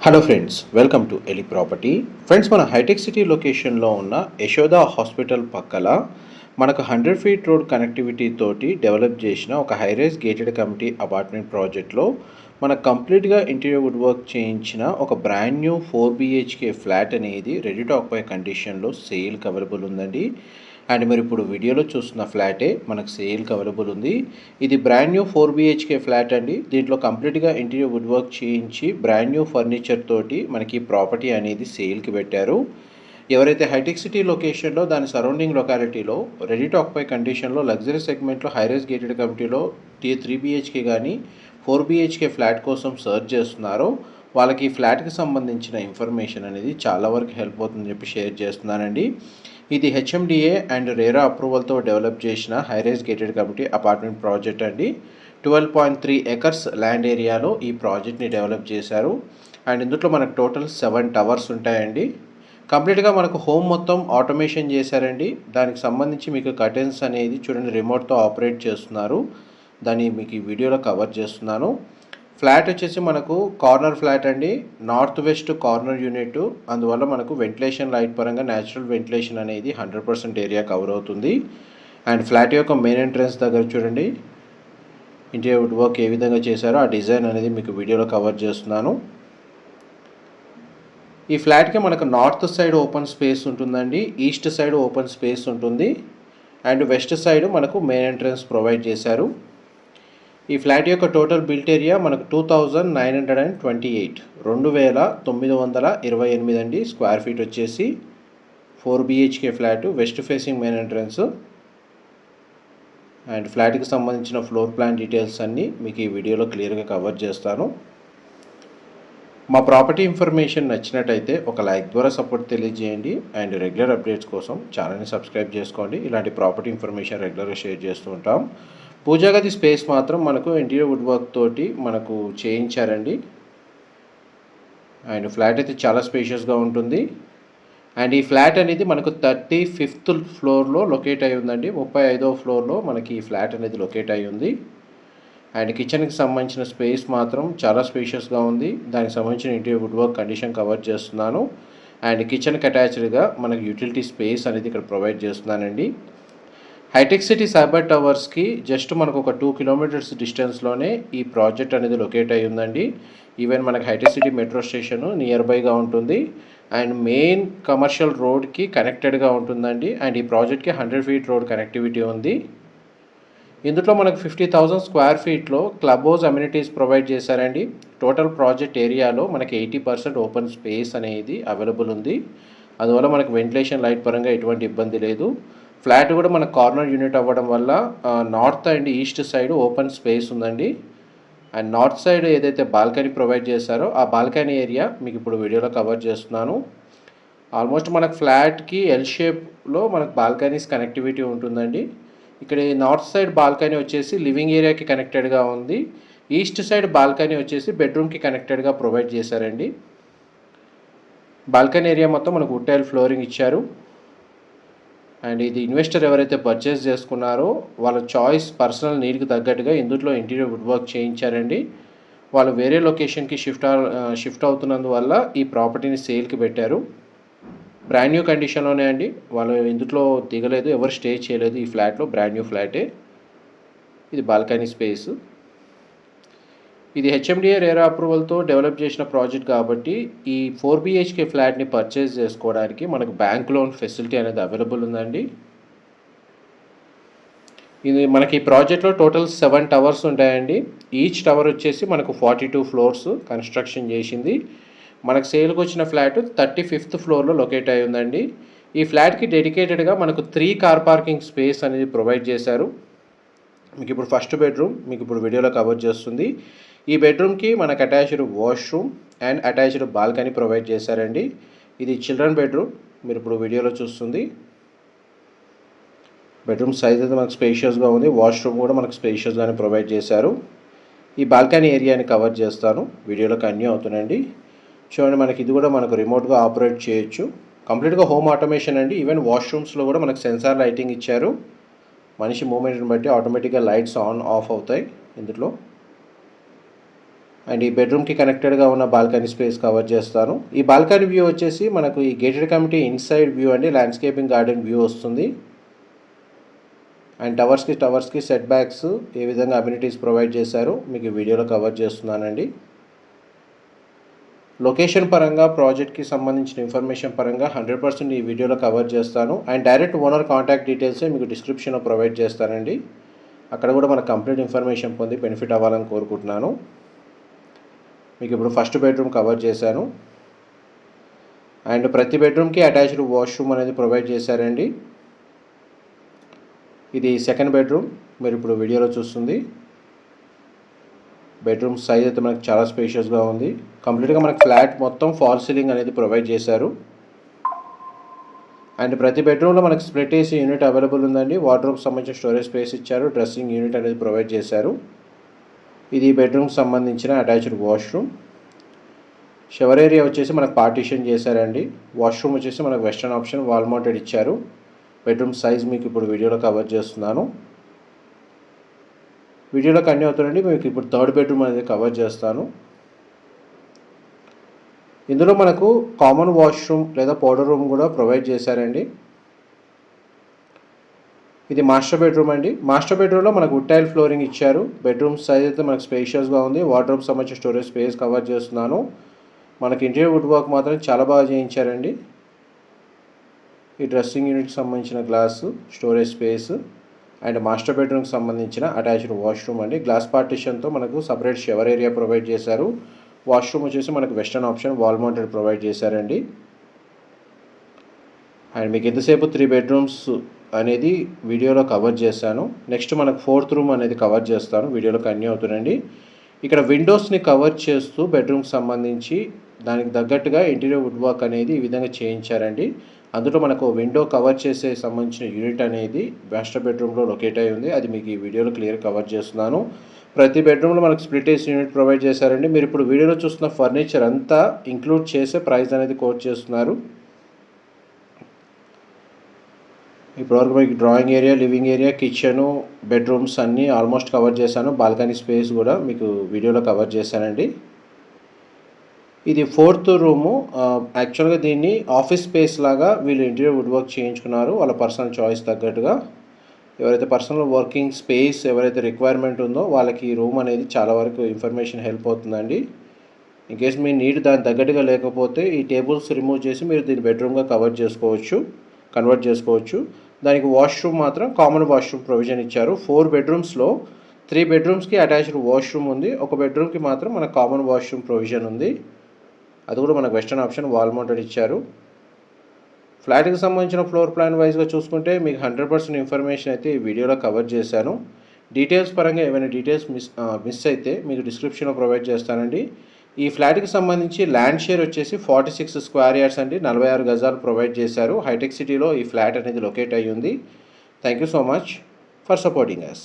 Hello friends welcome to Eli property friends మన hitech city లొకేషన్లో ఉన్న యశోద హాస్పిటల్ పక్కల మనకు హండ్రెడ్ ఫీట్ రోడ్ కనెక్టివిటీ తోటి డెవలప్ చేసిన ఒక హైరైజ్ గేటెడ్ కమిటీ అపార్ట్మెంట్ ప్రాజెక్ట్లో మన కంప్లీట్గా ఇంటీరియర్ వుడ్ వర్క్ చేయించిన ఒక brand new four BHK flat అనేది రెడీ టు ఆక్యుపై కండిషన్లో సేల్కి అవైలబుల్ ఉందండి. అండ్ మీరు ఇప్పుడు వీడియోలో చూస్తున్న ఫ్లాటే మనకు సేల్కి అవైలబుల్ ఉంది. ఇది brand new four BHK flat అండి. దీంట్లో కంప్లీట్గా ఇంటీరియర్ వుడ్ వర్క్ చేయించి బ్రాండ్ న్యూ ఫర్నిచర్ తోటి మనకి ప్రాపర్టీ అనేది సేల్కి పెట్టారు. ఎవరైతే హైటెక్ సిటీ లొకేషన్లో దాని సరౌండింగ్ లొకాలిటీలో రెడీ టాక్ పై కండిషన్లో లగ్జరీ సెగ్మెంట్లో హైరైజ్ గేటెడ్ కమిటీలో టీ త్రీ బిహెచ్కే కానీ ఫోర్ బిహెచ్కే ఫ్లాట్ కోసం సర్చ్ చేస్తున్నారో. వాళ్ళకి ఫ్లాట్కి సంబంధించిన ఇన్ఫర్మేషన్ అనేది చాలా వరకు హెల్ప్ అవుతుందని చెప్పి షేర్ చేస్తున్నానండి. ఇది హెచ్ఎండిఏ అండ్ రేరా అప్రూవల్తో డెవలప్ చేసిన high rise gated community apartment project అండి. Twelve point three acres land ఏరియాలో ఈ ప్రాజెక్ట్ని డెవలప్ చేశారు. అండ్ ఇందులో మనకు టోటల్ సెవెన్ టవర్స్ ఉంటాయండి. కంప్లీట్గా మనకు హోమ్ మొత్తం ఆటోమేషన్ చేశారండి. దానికి సంబంధించి మీకు కర్టెన్స్ అనేది చూడండి రిమోట్తో ఆపరేట్ చేస్తున్నారు. దాన్ని మీకు ఈ వీడియోలో కవర్ చేస్తున్నాను. ఫ్లాట్ వచ్చేసి మనకు కార్నర్ ఫ్లాట్ అండి. North west corner unit. అందువల్ల మనకు వెంటిలేషన్ లైట్ పరంగా న్యాచురల్ వెంటిలేషన్ అనేది హండ్రెడ్ పర్సెంట్ ఏరియా కవర్ అవుతుంది. అండ్ ఫ్లాట్ యొక్క మెయిన్ ఎంట్రన్స్ దగ్గర చూడండి. ఇంటీరియర్ వుడ్ వర్క్ ఏ విధంగా చేశారో ఆ డిజైన్ అనేది మీకు వీడియోలో కవర్ చేస్తున్నాను. ఈ ఫ్లాట్కి మనకు నార్త్ సైడ్ ఓపెన్ స్పేస్ ఉంటుందండి. ఈస్ట్ సైడ్ ఓపెన్ స్పేస్ ఉంటుంది. అండ్ వెస్ట్ సైడ్ మనకు మెయిన్ ఎంట్రన్స్ ప్రొవైడ్ చేశారు. ఈ ఫ్లాట్ యొక్క టోటల్ బిల్ట్ ఏరియా మనకు two thousand nine hundred and twenty eight. రెండు వేల తొమ్మిది వందల ఇరవై ఎనిమిది అండి. స్క్వేర్ ఫీట్ వచ్చేసి four BHK flat west facing main entrance. And ఫ్లాట్కి సంబంధించిన ఫ్లోర్ ప్లాన్ డీటెయిల్స్ అన్నీ మీకు ఈ వీడియోలో క్లియర్గా కవర్ చేస్తాను. మా ప్రాపర్టీ ఇన్ఫర్మేషన్ నచ్చినట్టయితే ఒక లైక్ ద్వారా సపోర్ట్ తెలియజేయండి. అండ్ రెగ్యులర్ అప్డేట్స్ కోసం ఛానల్ని సబ్స్క్రైబ్ చేసుకోండి. ఇలాంటి ప్రాపర్టీ ఇన్ఫర్మేషన్ రెగ్యులర్గా షేర్ చేస్తూ ఉంటాం. పూజా గది స్పేస్ మాత్రం మనకు ఇంటీరియర్ వుడ్ వర్క్ తోటి మనకు చేయించారండి. అండ్ ఫ్లాట్ అయితే చాలా స్పేషియస్గా ఉంటుంది. అండ్ ఈ ఫ్లాట్ అనేది మనకు థర్టీ ఫిఫ్త్ ఫ్లోర్లో లొకేట్ అయి ఉందండి. ముప్పై ఐదో ఫ్లోర్లో మనకి ఈ ఫ్లాట్ అనేది లొకేట్ అయి ఉంది. అండ్ కిచెన్కి సంబంధించిన స్పేస్ మాత్రం చాలా స్పేషియస్గా ఉంది. దానికి సంబంధించిన interior wood work condition cover చేస్తున్నాను. అండ్ కిచెన్కి అటాచ్డ్గా మనకు యూటిలిటీ స్పేస్ అనేది ఇక్కడ ప్రొవైడ్ చేస్తున్నానండి. హైటెక్ సిటీ సైబర్ టవర్స్కి జస్ట్ మనకు ఒక టూ కిలోమీటర్స్ డిస్టెన్స్లోనే ఈ ప్రాజెక్ట్ అనేది లొకేట్ అయి ఉందండి. ఈవెన్ మనకి hitech city metro station near బైగా ఉంటుంది. అండ్ మెయిన్ కమర్షియల్ రోడ్కి కనెక్టెడ్గా ఉంటుందండి. అండ్ ఈ ప్రాజెక్ట్కి హండ్రెడ్ ఫీట్ రోడ్ కనెక్టివిటీ ఉంది. ఇందులో మనకు ఫిఫ్టీ థౌజండ్ స్క్వేర్ ఫీట్లో క్లబ్ హౌస్ అమ్యూనిటీస్ ప్రొవైడ్ చేశారండి. టోటల్ ప్రాజెక్ట్ ఏరియాలో మనకి ఎయిటీ పర్సెంట్ ఓపెన్ స్పేస్ అనేది అవైలబుల్ ఉంది. అందువల్ల మనకు వెంటిలేషన్ లైట్ పరంగా ఎటువంటి ఇబ్బంది లేదు. ఫ్లాట్ కూడా మన కార్నర్ యూనిట్ అవ్వడం వల్ల north and east side open space ఉందండి. అండ్ నార్త్ సైడ్ ఏదైతే బాల్కనీ ప్రొవైడ్ చేశారో ఆ బాల్కనీ ఏరియా మీకు ఇప్పుడు వీడియోలో కవర్ చేస్తున్నాను. ఆల్మోస్ట్ మనకు ఫ్లాట్కి ఎల్ షేప్లో మనకు బాల్కనీస్ కనెక్టివిటీ ఉంటుందండి. ఇక్కడ నార్త్ సైడ్ బాల్కనీ వచ్చేసి లివింగ్ ఏరియాకి కనెక్టెడ్గా ఉంది. ఈస్ట్ సైడ్ బాల్కనీ వచ్చేసి బెడ్రూమ్కి కనెక్టెడ్గా ప్రొవైడ్ చేశారండి. బాల్కనీ ఏరియా మొత్తం మనకు వుడ్ ఫ్లోరింగ్ ఇచ్చారు. అండ్ ఇది ఇన్వెస్టర్ ఎవరైతే పర్చేస్ చేసుకున్నారో వాళ్ళ చాయిస్ పర్సనల్ నీడ్కి తగ్గట్టుగా ఇందులో ఇంటీరియర్ వుడ్ వర్క్ చేయించారండి. వాళ్ళు వేరే లొకేషన్కి షిఫ్ట్ షిఫ్ట్ అవుతున్నందువల్ల ఈ ప్రాపర్టీని సేల్కి పెట్టారు. బ్రాండ్ న్యూ కండిషన్లోనే అండి. వాళ్ళు ఇందులో దిగలేదు ఎవరు స్టే చేయలేదు ఈ ఫ్లాట్లో బ్రాండ్ న్యూ ఫ్లాటే ఇది బాల్కనీ స్పేస్ ఇది హెచ్ఎండిఏ రేరా అప్రూవల్తో డెవలప్ చేసిన ప్రాజెక్ట్ కాబట్టి ఈ ఫోర్ బిహెచ్కే ఫ్లాట్ని పర్చేస్ చేసుకోవడానికి మనకు బ్యాంక్ లోన్ ఫెసిలిటీ అనేది అవైలబుల్ ఉందండి. ఇది మనకి ఈ ప్రాజెక్ట్లో టోటల్ సెవెన్ టవర్స్ ఉంటాయండి. ఈచ్ టవర్ వచ్చేసి మనకు ఫార్టీ టూ ఫ్లోర్స్ కన్స్ట్రక్షన్ చేసింది. మనకు సేల్కి వచ్చిన ఫ్లాట్ థర్టీ ఫిఫ్త్ ఫ్లోర్లో లొకేట్ అయి ఉందండి. ఈ ఫ్లాట్కి డెడికేటెడ్గా మనకు త్రీ కార్ పార్కింగ్ స్పేస్ అనేది ప్రొవైడ్ చేశారు. మీకు ఇప్పుడు ఫస్ట్ బెడ్రూమ్ మీకు ఇప్పుడు వీడియోలో కవర్ చేస్తుంది. ఈ బెడ్రూమ్కి మనకు attached washroom and attached balcony provide చేశారండి. ఇది చిల్డ్రన్ బెడ్రూమ్. మీరు ఇప్పుడు వీడియోలో చూస్తుంది. బెడ్రూమ్ సైజ్ అయితే మనకు స్పేషియస్గా ఉంది. వాష్రూమ్ కూడా మనకు స్పేషియస్గానే ప్రొవైడ్ చేశారు. ఈ బాల్కనీ ఏరియాని కవర్ చేస్తాను. వీడియోలో కన్యూ అవుతుందండి చూడండి మనకి ఇది కూడా మనకు రిమోట్గా ఆపరేట్ చేయొచ్చు. కంప్లీట్గా హోమ్ ఆటోమేషన్ అండి. ఈవెన్ వాష్రూమ్స్లో కూడా మనకు సెన్సార్ లైటింగ్ ఇచ్చారు. మనిషి మూమెంట్ని బట్టి ఆటోమేటిక్గా లైట్స్ ఆన్ ఆఫ్ అవుతాయి. ఇందులో అండ్ ఈ బెడ్రూమ్కి కనెక్టెడ్గా ఉన్న బాల్కనీ స్పేస్ కవర్ చేస్తాను. ఈ బాల్కనీ వ్యూ వచ్చేసి మనకు ఈ గేటెడ్ కమిటీ ఇన్సైడ్ వ్యూ అండి ల్యాండ్స్కేపింగ్ గార్డెన్ వ్యూ వస్తుంది. అండ్ టవర్స్కి టవర్స్కి సెట్ బ్యాక్స్ ఏ విధంగా అమ్యూనిటీస్ ప్రొవైడ్ చేశారు మీకు వీడియోలో కవర్ చేస్తున్నానండి. లొకేషన్ పరంగా ప్రాజెక్ట్కి సంబంధించిన ఇన్ఫర్మేషన్ పరంగా హండ్రెడ్ పర్సెంట్ ఈ వీడియోలో కవర్ చేస్తాను. And direct owner contact details మీకు డిస్క్రిప్షన్లో ప్రొవైడ్ చేస్తానండి. అక్కడ కూడా మనకు కంప్లీట్ ఇన్ఫర్మేషన్ పొంది బెనిఫిట్ అవ్వాలని కోరుకుంటున్నాను. మీకు ఇప్పుడు ఫస్ట్ బెడ్రూమ్ కవర్ చేశాను. అండ్ ప్రతి బెడ్రూమ్కి అటాచ్డ్ వాష్రూమ్ అనేది ప్రొవైడ్ చేశారండి. ఇది సెకండ్ బెడ్రూమ్ మీరు ఇప్పుడు వీడియోలో చూస్తుంది. బెడ్రూమ్ సైజ్ అయితే మనకు చాలా స్పేషియస్గా ఉంది. కంప్లీట్గా మనకు ఫ్లాట్ మొత్తం ఫాల్ సీలింగ్ అనేది ప్రొవైడ్ చేశారు. అండ్ ప్రతి బెడ్రూమ్లో మనకి స్ప్లిట్ ఏసీ యూనిట్ అవైలబుల్ ఉందండి. వార్డ్రోబ్కి సంబంధించిన స్టోరేజ్ స్పేస్ ఇచ్చారు. డ్రెస్సింగ్ యూనిట్ అనేది ప్రొవైడ్ చేశారు. ఇది బెడ్రూమ్కి సంబంధించిన అటాచ్డ్ వాష్రూమ్ షవర్ ఏరియా వచ్చేసి మనకు పార్టీషన్ చేశారండి. వాష్రూమ్ వచ్చేసి మనకు వెస్టర్న్ ఆప్షన్ వాల్ మౌంటెడ్ ఇచ్చారు. బెడ్రూమ్ సైజ్ మీకు ఇప్పుడు వీడియోలో కవర్ చేస్తున్నాను. వీడియోలో కంటిన్యూ అవుతుందండి మీకు ఇప్పుడు థర్డ్ బెడ్రూమ్ అనేది కవర్ చేస్తాను. ఇందులో మనకు కామన్ వాష్రూమ్ లేదా పౌడర్ రూమ్ కూడా ప్రొవైడ్ చేశారండి. ఇది మాస్టర్ బెడ్రూమ్ అండి. మాస్టర్ బెడ్రూమ్లో మనకు వుడ్ టైల్ ఫ్లోరింగ్ ఇచ్చారు. బెడ్రూమ్ సైజ్ అయితే మనకు స్పేషియస్గా ఉంది. వార్డ్రోబ్ సంబంధించిన స్టోరేజ్ స్పేస్ కవర్ చేస్తున్నాను. మనకి ఇంటీరియర్ వుడ్ వర్క్ మాత్రం చాలా బాగా చేయించారండి. ఈ డ్రెస్సింగ్ యూనిట్కి సంబంధించిన glass storage space and master బెడ్రూమ్కి సంబంధించిన అటాచ్డ్ వాష్రూమ్ అండి. గ్లాస్ పార్టిషన్తో మనకు సపరేట్ షవర్ ఏరియా ప్రొవైడ్ చేశారు. వాష్రూమ్ వచ్చేసి మనకు western option wall mounted provide చేశారండి. అండ్ మీకు ఎంతసేపు త్రీ బెడ్రూమ్స్ అనేది వీడియోలో కవర్ చేశాను. నెక్స్ట్ మనకు ఫోర్త్ రూమ్ అనేది కవర్ చేస్తాను. వీడియోలో కన్యూ అవుతుందండి ఇక్కడ విండోస్ని కవర్ చేస్తూ బెడ్రూమ్కి సంబంధించి దానికి తగ్గట్టుగా ఇంటీరియర్ వుడ్ వర్క్ అనేది ఈ విధంగా చేయించారండి. అందులో మనకు విండో కవర్ చేసే సంబంధించిన యూనిట్ అనేది మాస్టర్ బెడ్రూమ్లో లొకేట్ అయి ఉంది. అది మీకు ఈ వీడియోలో క్లియర్ కవర్ చేస్తున్నాను. ప్రతి బెడ్రూమ్లో మనకు స్ప్లిట్ ఏసీ యూనిట్ ప్రొవైడ్ చేశారండి. మీరు ఇప్పుడు వీడియోలో చూస్తున్న ఫర్నిచర్ అంతా ఇంక్లూడ్ చేసే ప్రైస్ అనేది కోట్ చేస్తున్నారు. ఇప్పటివరకు మీకు drawing area living area kitchen bedrooms అన్నీ ఆల్మోస్ట్ కవర్ చేశాను. బాల్కనీ స్పేస్ కూడా మీకు వీడియోలో కవర్ చేశానండి. ఇది ఫోర్త్ రూము. యాక్చువల్గా దీన్ని ఆఫీస్ స్పేస్ లాగా వీళ్ళు ఇంటీరియర్ వుడ్ వర్క్ చేయించుకున్నారు. వాళ్ళ పర్సనల్ చాయిస్ తగ్గట్టుగా. ఎవరైతే పర్సనల్ వర్కింగ్ స్పేస్ ఎవరైతే రిక్వైర్మెంట్ ఉందో వాళ్ళకి ఈ రూమ్ అనేది చాలా వరకు ఇన్ఫర్మేషన్ హెల్ప్ అవుతుందండి. ఇన్ కేస్ మీ నీడ్ దాని తగ్గట్టుగా లేకపోతే ఈ టేబుల్స్ రిమూవ్ చేసి మీరు దీన్ని బెడ్రూమ్గా కవర్ చేసుకోవచ్చు కన్వర్ట్ చేసుకోవచ్చు. దానికి వాష్రూమ్ మాత్రం కామన్ వాష్రూమ్ ప్రొవిజన్ ఇచ్చారు. ఫోర్ బెడ్రూమ్స్లో త్రీ బెడ్రూమ్స్కి అటాచ్డ్ వాష్రూమ్ ఉంది. ఒక బెడ్రూమ్కి మాత్రం మన కామన్ వాష్రూమ్ ప్రొవిజన్ ఉంది. అది కూడా మనకు వెస్టర్న్ ఆప్షన్ వాల్ మౌంటెడ్ ఇచ్చారు. ఫ్లాట్కి సంబంధించిన ఫ్లోర్ ప్లాన్ వైజ్గా చూసుకుంటే మీకు హండ్రెడ్ పర్సెంట్ ఇన్ఫర్మేషన్ అయితే ఈ వీడియోలో కవర్ చేశాను. డీటెయిల్స్ పరంగా ఏమైనా డీటెయిల్స్ మిస్ మిస్ అయితే మీకు డిస్క్రిప్షన్లో ప్రొవైడ్ చేస్తానండి. ఈ ఫ్లాట్కి సంబంధించి ల్యాండ్ షేర్ వచ్చేసి ఫార్టీ సిక్స్ స్క్వేర్ యార్డ్స్ అండి. నలభై ఆరు గజాలు ప్రొవైడ్ చేశారు. హైటెక్ సిటీలో ఈ ఫ్లాట్ అనేది లొకేట్ అయ్యింది. Thank you so much for supporting us.